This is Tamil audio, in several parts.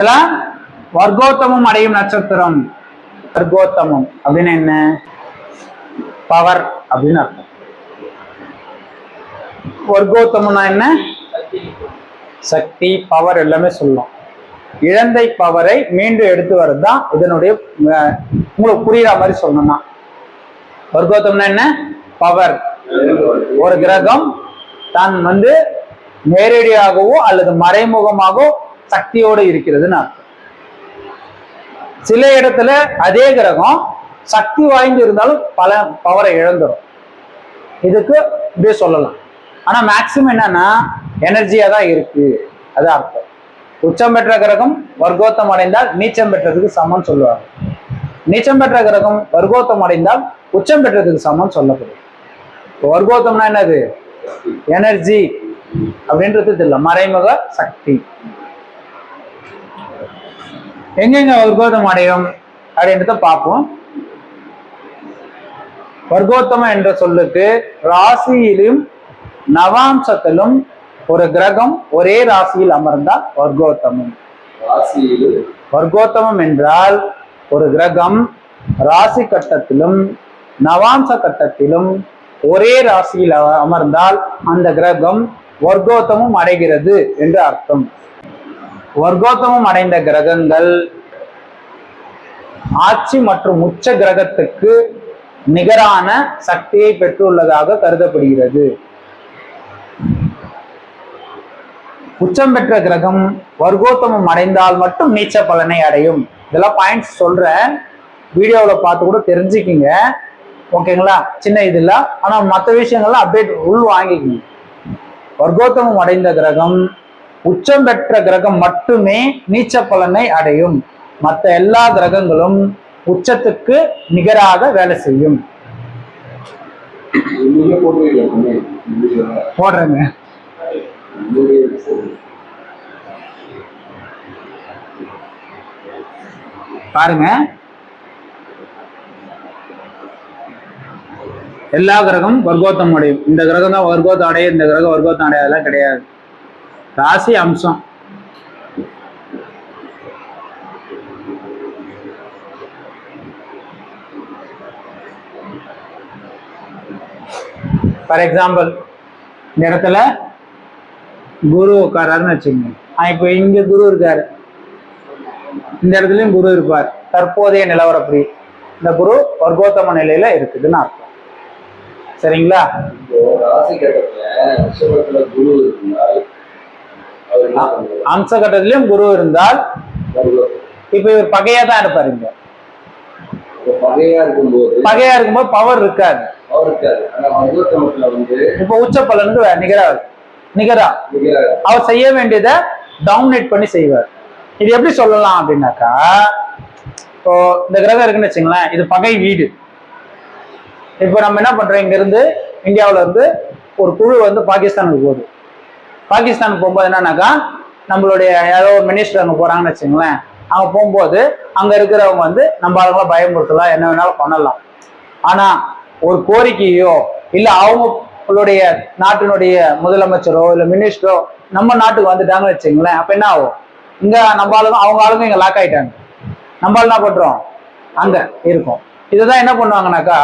இதெல்லாம் வர்க்கோத்தமும் அடையும் நட்சத்திரம். வர்க்கோத்தமம் அப்படின்னு என்ன? பவர் அப்படின்னு அர்த்தம். வர்க்கோத்தமம்னா என்ன? சக்தி பவர் எல்லாமே சொல்லலாம் இழந்தை பவரை மீண்டும் எடுத்து வர்றது தான் இதனுடைய உங்களுக்கு புரியுற மாதிரி சொல்லணும்னா. வர்க்கோத்தம்னா என்ன? பவர் ஒரு கிரகம் தான் வந்து நேரடியாகவோ அல்லது மறைமுகமாகவோ சக்தியோடு இருக்கிறதுன்னு அர்த்தம். சில இடத்துல அதே கிரகம் சக்தி வாய்ந்து இருந்தாலும் பல பவரை இழந்துடும் இதுக்கு இப்படியே சொல்லலாம். ஆனா மேக்சிமம் என்னன்னா எனர்ஜியா தான் இருக்கு. அது அர்த்தம். உச்சம் பெற்ற கிரகம் வர்க்கோத்தம் அடைந்தால் நீச்சம் பெற்றதுக்கு சமம் சொல்லுவாங்க. நீச்சம் பெற்ற கிரகம் வர்க்கோத்தம் அடைந்தால் உச்சம் பெற்றதுக்கு சமம் சொல்லப்படும். வர்க்கோத்தம்னா என்னது? எனர்ஜி அப்படின்றது தெரியல மறைமுக சக்தி. எங்கெங்க வர்க்கோத்தம் அடையும் அப்படின்றத பார்ப்போம். வர்க்கோத்தமம் என்ற சொல்லுக்கு ராசியிலும் நவாம்சத்திலும் ஒரு கிரகம் ஒரே ராசியில் அமர்ந்தால் வர்க்கோத்தமம். வர்க்கோத்தமம் என்றால் ஒரு கிரகம் ராசி கட்டத்திலும் நவாம்ச கட்டத்திலும் ஒரே ராசியில் அமர்ந்தால் அந்த கிரகம் வர்க்கோத்தமம் அடைகிறது என்று அர்த்தம். வர்க்கோத்தமம் அடைந்த கிரகங்கள் ஆட்சி மற்றும் உச்ச கிரகத்துக்கு நிகரான சக்தியை பெற்றுள்ளதாக கருதப்படுகிறது. உச்சம் பெற்ற கிரகம் வர்க்கோத்தமம் அடைந்தால் மட்டும் நீச்ச பலனை அடையும். இதெல்லாம் பாயிண்ட்ஸ் சொல்றேன். வீடியோவில் பார்த்து கூட தெரிஞ்சுக்கிங்க. ஓகேங்களா சின்ன இதில். ஆனால் மற்ற விஷயங்கள்லாம் அப்டேட் உள் வாங்கிக்கிங்க. வர்க்கோத்தமம் அடைந்த கிரகம் உச்சம் பெற்ற கிரகம் மட்டுமே நீச்ச பலனை அடையும். மற்ற எல்லா கிரகங்களும் உச்சத்துக்கு நிகராக வேலை செய்யும். போடுறேங்க. பாருங்க. எல்லா கிரகம் வர்க்கோத்தம் அடையும் இந்த கிரகம் தான் வர்க்கோத்தம் அடையும் இந்த கிரகம் வர்க்கோத்தம் அடையாதெல்லாம் கிடையாது. ராசி அம்சம். ஃபார் எக்ஸாம்பிள் இந்த இடத்துல குரு உட்காராருன்னு வச்சுக்கோங்க. இப்போ இங்க குரு இருக்காரு. இந்த இடத்துலயும் குரு இருப்பார். தற்போதைய நிலவரப்படி இந்த குரு வர்க்கோத்தம நிலையில இருக்குதுன்னு அர்த்தம். சரிங்களா? ராசி கட்டத்துல குரு இருந்தால் அம்ச கட்டத்திலயும் குரு இருந்தால். இப்ப இவர் பகையா தான் இருப்பாரு இங்க. பகையா இருக்கும்போது பகையா இருக்கும்போது பவர் இருக்காது. இப்ப உச்ச பலனுக்கு நிகரா. நிகரா. அவர் செய்ய வேண்டியதை டவுன்லேட் பண்ணி செய்வார். இது எப்படி சொல்லலாம் அப்படின்னாக்கா இப்போ இந்த கிரகம் இருக்குன்னு வச்சுங்களேன் இது பகை வீடு. இப்போ நம்ம என்ன பண்றோம்? இங்க இருந்து இந்தியாவுல இருந்து ஒரு குழு வந்து பாகிஸ்தானுக்கு போகுது. பாகிஸ்தானுக்கு போகும்போது என்னன்னாக்கா நம்மளுடைய யாரோ ஒரு மினிஸ்டர் அங்கே போகிறாங்கன்னு வச்சுங்களேன் அவங்க போகும்போது அங்கே இருக்கிறவங்க வந்து நம்ம ஆளுங்களை பயமுறுத்தலாம் என்ன வேணாலும் பண்ணலாம். ஆனால் ஒரு கோரிக்கையோ இல்லை அவங்களுடைய நாட்டினுடைய முதலமைச்சரோ இல்லை மினிஸ்டரோ நம்ம நாட்டுக்கு வந்துட்டாங்கன்னு வச்சுங்களேன் அப்போ என்ன ஆகும்? இங்கே நம்ம ஆளுங்க அவங்க ஆளுங்க இங்கே லாக் ஆயிட்டாங்க. நம்ம என்ன பண்ணுறோம் அங்கே இருக்கும். இதுதான் என்ன பண்ணுவாங்கனாக்கா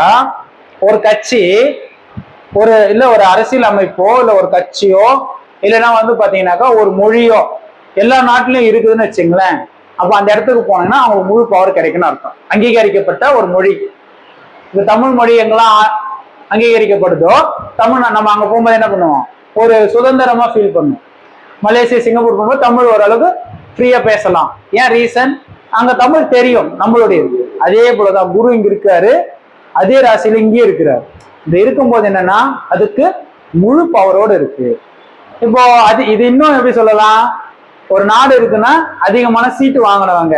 ஒரு கட்சி ஒரு இல்லை ஒரு அரசியல் அமைப்போ இல்லை ஒரு கட்சியோ இல்லைன்னா வந்து பாத்தீங்கன்னாக்கா ஒரு மொழியோ எல்லா நாட்டிலையும் இருக்குதுன்னு வச்சுங்களேன். அப்ப அந்த இடத்துக்கு போனீங்கன்னா அவங்களுக்கு முழு பவர் கிடைக்குன்னு அர்த்தம். அங்கீகரிக்கப்பட்ட ஒரு மொழி. இந்த தமிழ் மொழி எங்கெல்லாம் அங்கீகரிக்கப்படுதோ தமிழ் நம்ம அங்க போகும்போது என்ன பண்ணுவோம்? ஒரு சுதந்திரமா ஃபீல் பண்ணுவோம். மலேசியா சிங்கப்பூர் போகும்போது தமிழ் ஓரளவுக்கு ஃப்ரீயா பேசலாம். ஏன் ரீசன் அங்க தமிழ் தெரியும் நம்மளுடைய அதே போலதான் குரு இங்க இருக்காரு அதே ராசியில இங்கேயும் இருக்கிறார். இது இருக்கும்போது என்னன்னா அதுக்கு முழு பவரோடு இருக்கு. இப்போ அது இது இன்னும் எப்படி சொல்லலாம்? ஒரு நாடு இருக்குன்னா அதிகமான சீட்டு வாங்கினவங்க.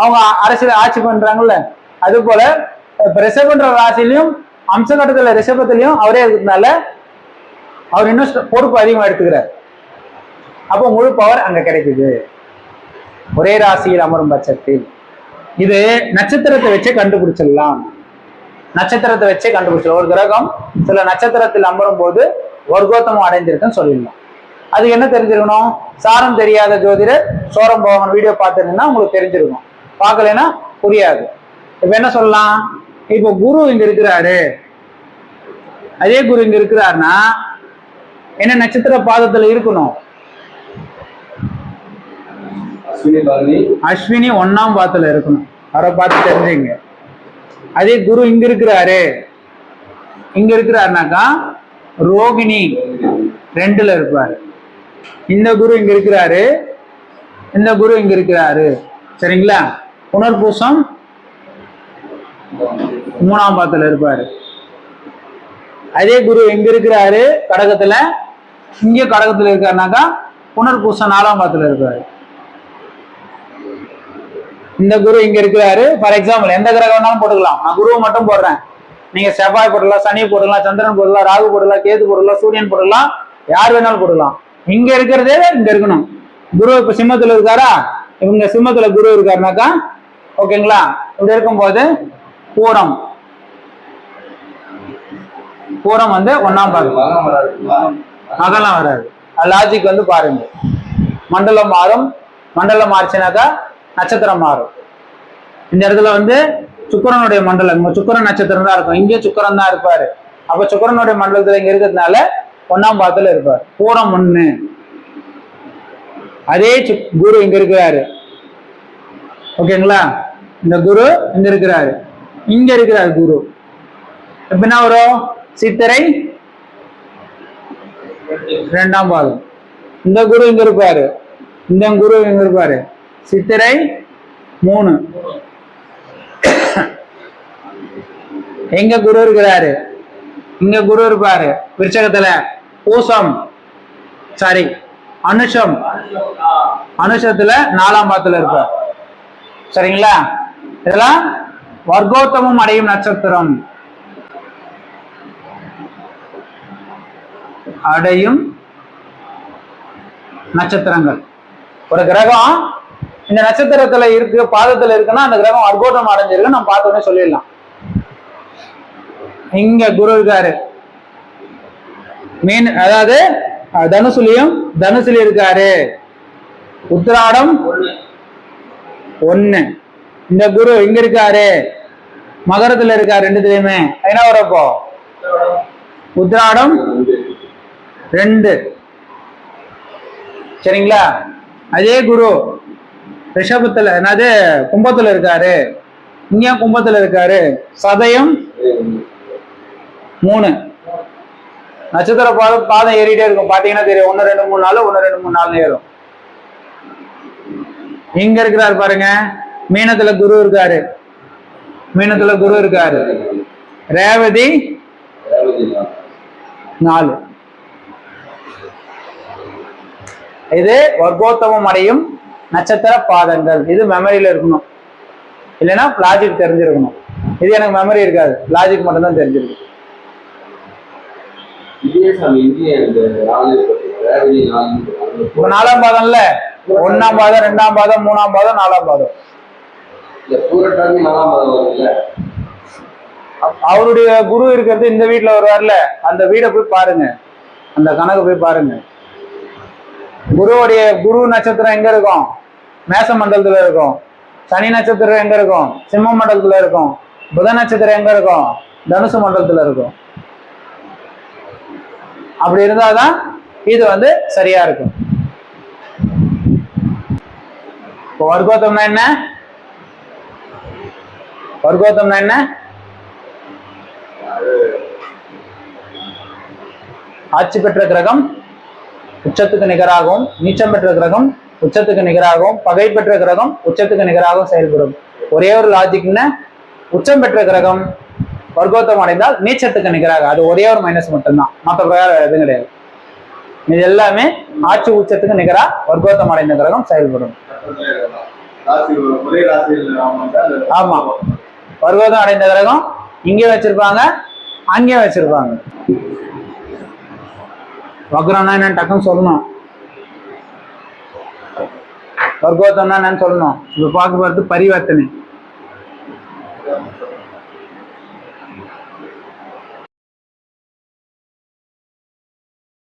அவங்க அரசியல் ஆட்சி பண்றாங்கல்ல. அது போல ரிஷபன்ற ராசிலையும் அம்சகட்டத்துல ரிஷபத்திலையும் அவரே இருக்கிறதுனால அவர் இன்னும் பொறுப்பு அதிகமா எடுத்துக்கிறார். அப்போ முழு பவர் அங்க கிடைக்குது. ஒரே ராசியில் அமரும் பட்சத்தில். இது நட்சத்திரத்தை வச்சே கண்டுபிடிச்சிடலாம். நட்சத்திரத்தை வச்சே கண்டுபிடிச்சிடலாம். ஒரு கிரகம் சில நட்சத்திரத்தில் அமரும் போது வர்க்கோத்தமம் அடைந்திருக்குன்னு சொல்லிடலாம் அதுக்கு என்ன தெரிஞ்சிருக்கணும்? சாரம் தெரியாத ஜோதிடர் சோரம் போகன் வீடியோ பார்த்துருந்தீங்கன்னா உங்களுக்கு தெரிஞ்சிருக்கும். பார்க்கலைன்னா புரியாது. இப்ப என்ன சொல்லலாம்? இப்போ குரு இங்க இருக்கிறாரு. அதே குரு இங்க இருக்கிறாருன்னா என்ன நட்சத்திர பாதத்துல இருக்கணும்? அஸ்வினி ஒன்னாம் பாதத்துல இருக்கணும். அவரை பார்த்து தெரிஞ்சுங்க. அதே குரு இங்க இருக்கிறாரு. இங்க இருக்கிறாருனாக்கா ரோகிணி ரெண்டுல இருப்பார். இந்த குரு இங்க இருக்கிறாரு. இந்த குரு இங்க இருக்கிறாரு. சரிங்களா? புனர்பூசம் மூணாம் பாத்துல இருப்பாரு. அதே குரு எங்க இருக்கிறாரு கடகத்துல. இங்க கடகத்துல இருக்காருனாக்கா புனர்பூசம் நாலாம் பாத்துல இருப்பாரு. இந்த குரு இங்க இருக்கிறாரு. ஃபார் எக்ஸாம்பிள் எந்த கிரகம் வேணாலும் போட்டுக்கலாம். நான் குருவை மட்டும் போடுறேன். நீங்க செவ்வாய் போடலாம் சனி போடலாம் சந்திரன் போடலாம் ராகு போடலாம் கேது போடலாம் சூரியன் போடலாம் யார் வேணாலும் போடலாம். இங்க இருக்கிறதே இங்க இருக்கணும். குரு இப்ப சிம்மத்துல இருக்காரா? இவங்க சிம்மத்துல குரு இருக்காருனாக்கா ஓகேங்களா? இப்படி இருக்கும்போது பூரம். பூரம் வந்து ஒன்னாம் பாகம். வராது அதெல்லாம் வராது. லாஜிக் வந்து பாருங்க. மண்டலம் மாறும். மண்டலம் மாறுச்சுனாக்கா நட்சத்திரம் மாறும். இந்த இடத்துல வந்து சுக்கரனுடைய மண்டலம். சுக்கரன் நட்சத்திரம் தான் இருக்கும். இங்கே சுக்கரன் தான் இருப்பாரு. அப்ப சுக்கரனுடைய மண்டலத்துல இங்க இருக்கிறதுனால ஒன்னாம் பாதத்துல இருப்பார். பூரம் ஒண்ணு அதே சுக்- குரு இங்க இருக்கிறாரு. ஓகேங்களா? இந்த குரு இங்க இருக்கிறாரு. இங்க இருக்கிறாரு குரு. எப்படின்னா வரும்? சித்திரை ரெண்டாம் பாதம். இந்த குரு இங்க இருப்பாரு. இந்த குரு இங்க இருப்பாரு. சித்திரை மூணு. எங்க குரு இருக்கிறாரு? இங்க குரு இருப்பாரு. விருச்சகத்துல பூசம் சாரி அனுஷம். அனுஷத்துல நாலாம் பாத்துல இருப்பார். சரிங்களா? இதெல்லாம் வர்க்கோத்தமம் அடையும் நட்சத்திரம். அடையும் நட்சத்திரங்கள். ஒரு கிரகம் இந்த நட்சத்திரத்துல இருக்கு பாதத்துல இருக்குன்னா அந்த கிரகம் வர்க்கோட்டம் அடைஞ்சிருக்கு நம்ம பார்த்த உடனே சொல்லிடலாம். இங்க குரு இருக்காரு. மீன் அதாவது தனுசுலியும் தனுசுலி இருக்காரு. உத்திராடம் ஒண்ணு. இந்த குரு இங்க இருக்காரு. மகரத்துல இருக்காரு ரெண்டுத்துலயுமே. என்ன வரப்போ உத்திராடம் ரெண்டு. சரிங்களா? அதே குரு ரிஷபத்துல என்னது கும்பத்துல இருக்காரு. இங்க கும்பத்துல இருக்காரு. சதயம் மூணு. நட்சத்திர பாதம் பாதம் ஏறிட்டே இருக்கும். பாத்தீங்கன்னா தெரியும். ஒன்னு ரெண்டு மூணு நாள் ஒன்னு ரெண்டு மூணு நாள் ஏறும். இங்க இருக்கிறாரு பாருங்க. மீனத்துல குரு இருக்காரு. மீனத்துல குரு இருக்காரு. ரேவதி நாலு. இது வர்க்கோத்தமம் அடையும் நட்சத்திர பாதங்கள். இது மெமரியில இருக்கணும். இல்லைன்னா லாஜிக் தெரிஞ்சிருக்கணும். இது எனக்கு மெமரி இருக்காது. லாஜிக் மட்டும்தான் தெரிஞ்சிருக்கு இதே சாமி இந்திய இந்த நாலு ரேவதி நாலு இப்ப நாலாம் பாதம்ல? ஒன்னாம் பாதம் ரெண்டாம் பாதம் மூணாம் பாதம் நாலாம் பாதம்? அவருடைய குரு இருக்கிறது இந்த வீட்டுல வருவார்ல? அந்த வீடை போய் பாருங்க. அந்த கணக்கு போய் பாருங்க. குருவுடைய குரு நட்சத்திரம் எங்க இருக்கும்? மேச மண்டலத்துல இருக்கும். சனி நட்சத்திரம் எங்க இருக்கும்? சிம்ம மண்டலத்துல இருக்கும். புத நட்சத்திரம் எங்க இருக்கும்? தனுசு மண்டலத்துல இருக்கும். அப்படி இருந்தாதான் இது வந்து சரியா இருக்கும். இப்போ வர்க்கோத்தம்னா என்ன? வர்க்கோத்தம்னா என்ன? ஆட்சி பெற்ற கிரகம் உச்சத்துக்கு நிகராகவும் நீச்சம் பெற்ற கிரகம் உச்சத்துக்கு நிகராகவும் பகை பெற்ற கிரகம் உச்சத்துக்கு நிகராகவும் செயல்படும். ஒரே ஒரு லாஜிக்னா உச்சம் பெற்ற கிரகம் வர்க்கோத்தம் அடைந்தால் நீச்சத்துக்கு நிகராக. அது ஒரே ஒரு மைனஸ் மட்டும்தான். மற்ற பிரகாரம் எதுவும் கிடையாது. இது எல்லாமே ஆட்சி உச்சத்துக்கு நிகரா வர்க்கோத்தம் அடைந்த கிரகம் செயல்படும். ஆமா. வர்க்கோத்தம் அடைந்த கிரகம் இங்கே வச்சிருப்பாங்க அங்கே வச்சிருப்பாங்க. வக்ரம்னா என்னன்னு டக்குன்னு சொல்லணும். வர்க்கோத்தம்னா என்னன்னு சொல்லணும். இப்ப பார்க்க போறது பரிவர்த்தனை.